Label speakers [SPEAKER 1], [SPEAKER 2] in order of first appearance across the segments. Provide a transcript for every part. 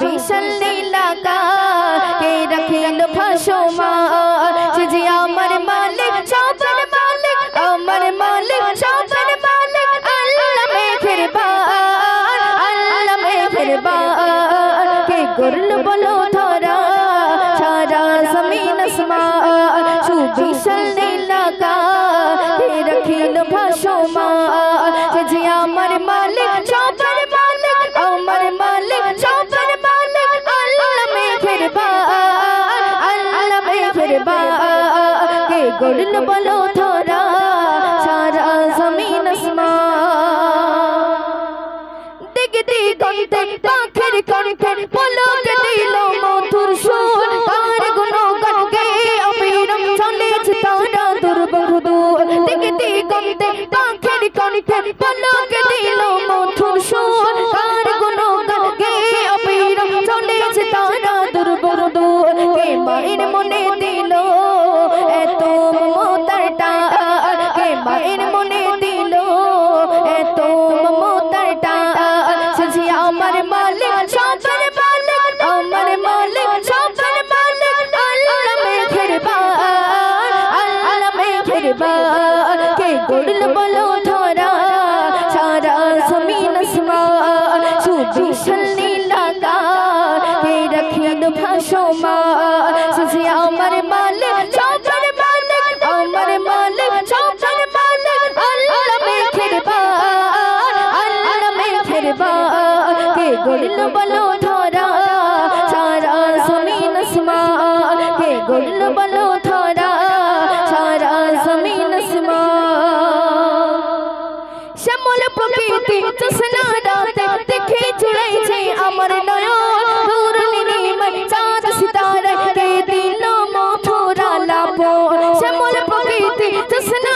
[SPEAKER 1] বিসল্লিলা কা কে রাখিল ফসমান সে যে আমার মালিক সবার মালিক আমার মালিক সবার মালিক আল্লাহ মেহেরবান আল্লাহ মেহেরবান কে করল বলো ধরা সারা জমিন আসমান সুবিসল্লিলা কা কে রাখিল ফসমান করল বলো ধরা, সারা জমিন আসমান। দেখতে গন্তে পাখের কণ্ঠে পলক দিল মধুর সুর, তার গুণগান গে অবিরম চলেছে তারা দুর্বহুদূর দেখতে গন্তে পাখের কণ্ঠে বান কে গড়ল বলো ধরা সারা জমিন আসমান সুবিশাল নীলাকা কে রাখিল ভাসমান সে আমার মালিক সবার মালিক আমার মালিক সবার মালিক আল্লাহ মেঘের বান আল্লাহ মেঘের বান কে গড়ল বলো ধরা সারা জমিন আসমান কে গড়ল বলো রাতে দেখে চলেছে আমার নয়ন। দূর নীলিমায় চাঁদ সিতারা কে দিল মথুরা লাপন শ্যামল প্রকৃতি জোসনা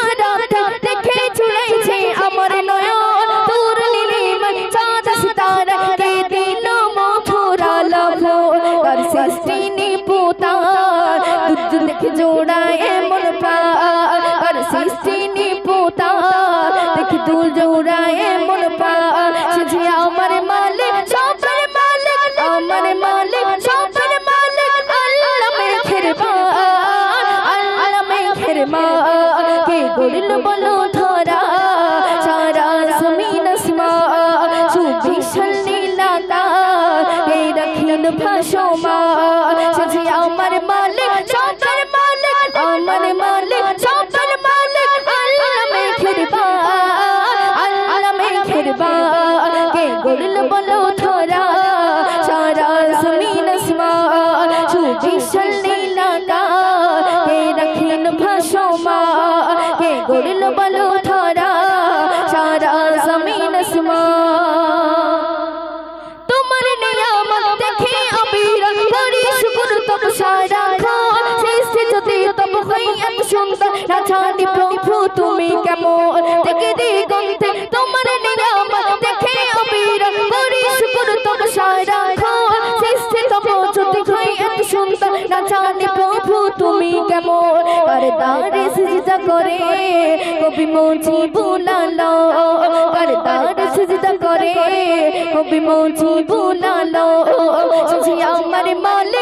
[SPEAKER 1] রাখিল ভাসমান। সে আমার মালিক সবার মালিক, আমার মালিক সবার মালিক, আল্লাহ মেঘের বান আল্লাহ মেঘের বান কে গড়ল বলো সারা খান সৃষ্টি যদি তব হই এত সুন্দর। না প্রভু, তুমি কেমন? দেখে দিগন্তে তোমার নিয়ামত দেখে আবির করি শুকর তব সারা খান সৃষ্টি তব যদি হই এত সুন্দর। না প্রভু, তুমি কেমন? করদারে সিজদা করে কবি মৌজি বুলালো করদারে সিজদা করে কবি মৌজি বুলালো আমার মালিক